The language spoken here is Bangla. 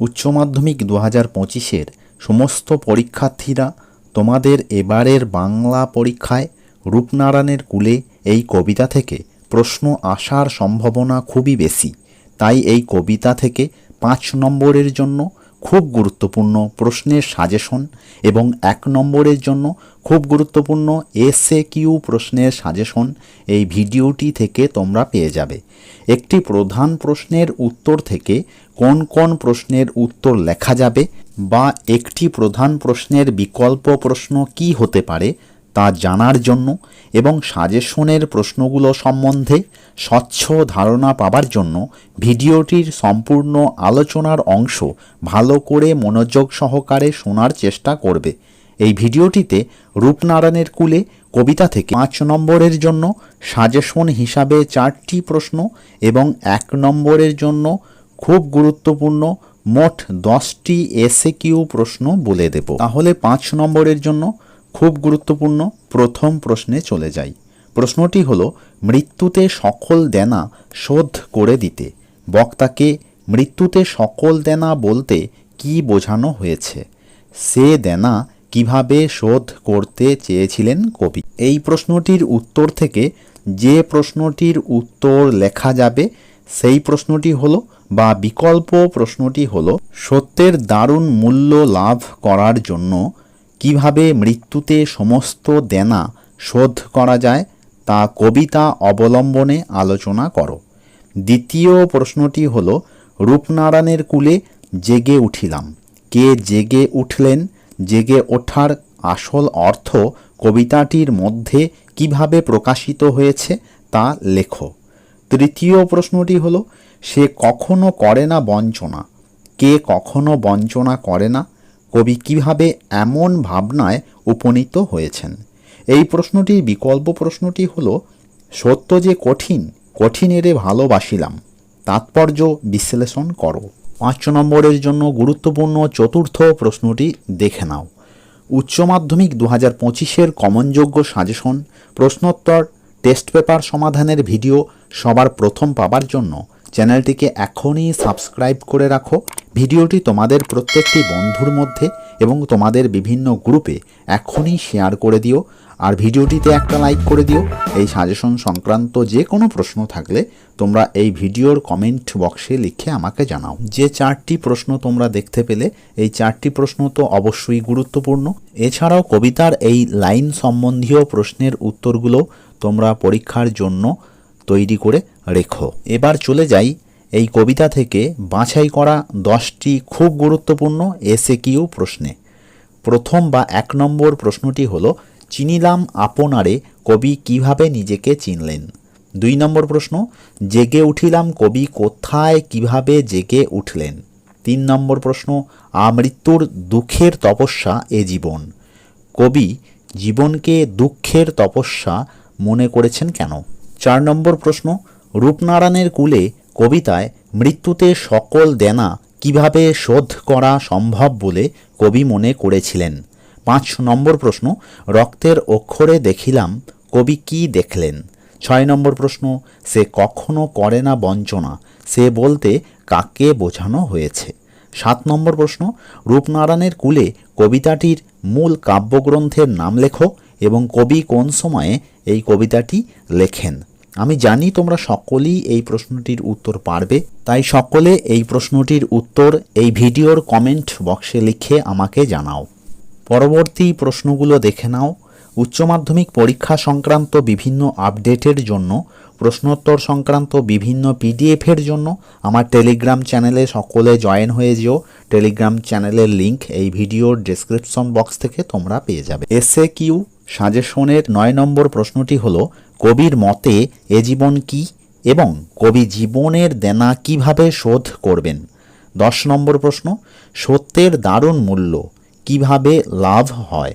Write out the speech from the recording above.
উচ্চ মাধ্যমিক দু হাজার পঁচিশের সমস্ত পরীক্ষার্থীরা তোমাদের এবারের বাংলা পরীক্ষায় রূপনারায়ণের কুলে এই কবিতা থেকে প্রশ্ন আসার সম্ভাবনা খুবই বেশি। তাই এই কবিতা থেকে পাঁচ নম্বরের জন্য খুব গুরুত্বপূর্ণ প্রশ্নের সাজেশন এবং এক নম্বরের জন্য খুব গুরুত্বপূর্ণ এসএ কিউ প্রশ্নের সাজেশন এই ভিডিওটি থেকে তোমরা পেয়ে যাবে। একটি প্রধান প্রশ্নের উত্তর থেকে কোন কোন প্রশ্নের উত্তর লেখা যাবে বা একটি প্রধান প্রশ্নের বিকল্প প্রশ্ন কি হতে পারে তা জানার জন্য এবং সাজেশনের প্রশ্নগুলো সম্বন্ধে স্বচ্ছ ধারণা পাবার জন্য ভিডিওটির সম্পূর্ণ আলোচনার অংশ ভালো করে মনোযোগ সহকারে শোনার চেষ্টা করবে। এই ভিডিওটিতে রূপনারায়ণের কুলে কবিতা থেকে পাঁচ নম্বরের জন্য সাজেশন হিসাবে চারটি প্রশ্ন এবং এক নম্বরের জন্য খুব গুরুত্বপূর্ণ মোট দশটি এসে কিউ প্রশ্ন বলে দেব। তাহলে পাঁচ নম্বরের জন্য খুব গুরুত্বপূর্ণ প্রথম প্রশ্নে চলে যাই। প্রশ্নটি হলো, মৃত্যুতে সকল দেনা শোধ করে দিতে বক্তাকে মৃত্যুতে সকল দেনা বলতে কি বোঝানো হয়েছে? সে দেনা কীভাবে শোধ করতে চেয়েছিলেন কবি? এই প্রশ্নটির উত্তর থেকে যে প্রশ্নটির উত্তর লেখা যাবে, সেই প্রশ্নটি হলো বা বিকল্প প্রশ্নটি হলো, সত্যের দারুণ মূল্য লাভ করার জন্য কীভাবে মৃত্যুতে সমস্ত দেনা শোধ করা যায় তা কবিতা অবলম্বনে আলোচনা করো। দ্বিতীয় প্রশ্নটি হল, রূপনারায়ণের কুলে জেগে উঠিলাম। কে জেগে উঠলেন? জেগে ওঠার আসল অর্থ কবিতাটির মধ্যে কীভাবে প্রকাশিত হয়েছে তা লেখো। তৃতীয় প্রশ্নটি হল, সে কখনো করে না বঞ্চনা। কে কখনো বঞ্চনা করে না? কবি কীভাবে এমন ভাবনায় উপনীত হয়েছেন? এই প্রশ্নটির বিকল্প প্রশ্নটি হল, সত্য যে কঠিন কঠিনেরে ভালোবাসিলাম, তাৎপর্য বিশ্লেষণ করো। পাঁচ নম্বরের জন্য গুরুত্বপূর্ণ চতুর্থ প্রশ্নটি দেখে নাও। উচ্চ মাধ্যমিক দু হাজার পঁচিশের কমনযোগ্য সাজেশন, প্রশ্নোত্তর, টেস্ট পেপার সমাধানের ভিডিও সবার প্রথম পাবার জন্য চ্যানেলটিকে এখনই সাবস্ক্রাইব করে রাখো। ভিডিওটি তোমাদের প্রত্যেকটি বন্ধুর মধ্যে এবং তোমাদের বিভিন্ন গ্রুপে এখনই শেয়ার করে দিও। আর ভিডিওটিতে একটা লাইক করে দিও। এই সাজেশন সংক্রান্ত যে কোনো প্রশ্ন থাকলে তোমরা এই ভিডিওর কমেন্ট বক্সে লিখে আমাকে জানাও। যে চারটি প্রশ্ন তোমরা দেখতে পেলে, এই চারটি প্রশ্ন তো অবশ্যই গুরুত্বপূর্ণ। এছাড়াও কবিতার এই লাইন সম্বন্ধীয় প্রশ্নের উত্তরগুলো তোমরা পরীক্ষার জন্য তৈরি করে রেখো। এবার চলে যাই এই কবিতা থেকে বাছাই করা দশটি খুব গুরুত্বপূর্ণ এসে কিউ প্রশ্নে। প্রথম বা এক নম্বর প্রশ্নটি হল, চিনিলাম আপনারে কবি কীভাবে নিজেকে চিনলেন? দুই নম্বর প্রশ্ন, জেগে উঠিলাম কবি কোথায়, কীভাবে জেগে উঠলেন? তিন নম্বর প্রশ্ন আমৃত্যুর দুঃখের তপস্যা এ জীবন? কবি, জীবনকে দুঃখের তপস্যা মনে করেছেন কেন? চার নম্বর প্রশ্ন, রূপনারায়ণের কুলে কবিতায় মৃত্যুতে সকল দেনা কীভাবে শোধ করা সম্ভব বলে কবি মনে করেছিলেন। পাঁচ নম্বর প্রশ্ন, রক্তের অক্ষরে দেখিলাম কবি কি দেখলেন? ছয় নম্বর প্রশ্ন, সে কখনো করে না বঞ্চনা, সে বলতে কাকে বোঝানো হয়েছে? সাত নম্বর প্রশ্ন, রূপনারায়ণের কুলে কবিতাটির মূল কাব্যগ্রন্থের নাম লেখো এবং কবি কোন সময়ে এই কবিতাটি লেখেন? আমি জানি তোমরা সকলেই এই প্রশ্নটির উত্তর পারবে, তাই সকলে এই প্রশ্নটির উত্তর এই ভিডিওর কমেন্ট বক্সে লিখে আমাকে জানাও। পরবর্তী প্রশ্নগুলো দেখে নাও। উচ্চ মাধ্যমিক পরীক্ষা সংক্রান্ত বিভিন্ন আপডেটের জন্য, প্রশ্নোত্তর সংক্রান্ত বিভিন্ন পিডিএফের জন্য আমার টেলিগ্রাম চ্যানেলে সকলে জয়েন হয়ে যেও। টেলিগ্রাম চ্যানেলের লিংক এই ভিডিওর ডেসক্রিপশন বক্স থেকে তোমরা পেয়ে যাবে। এসএ কিউ সাজেশনের নয় নম্বর প্রশ্নটি হলো কবির মতে এ জীবন কি এবং কবি জীবনের দেনা কীভাবে শোধ করবেন? দশ নম্বর প্রশ্ন, সত্যের দারুণ মূল্য কীভাবে লাভ হয়?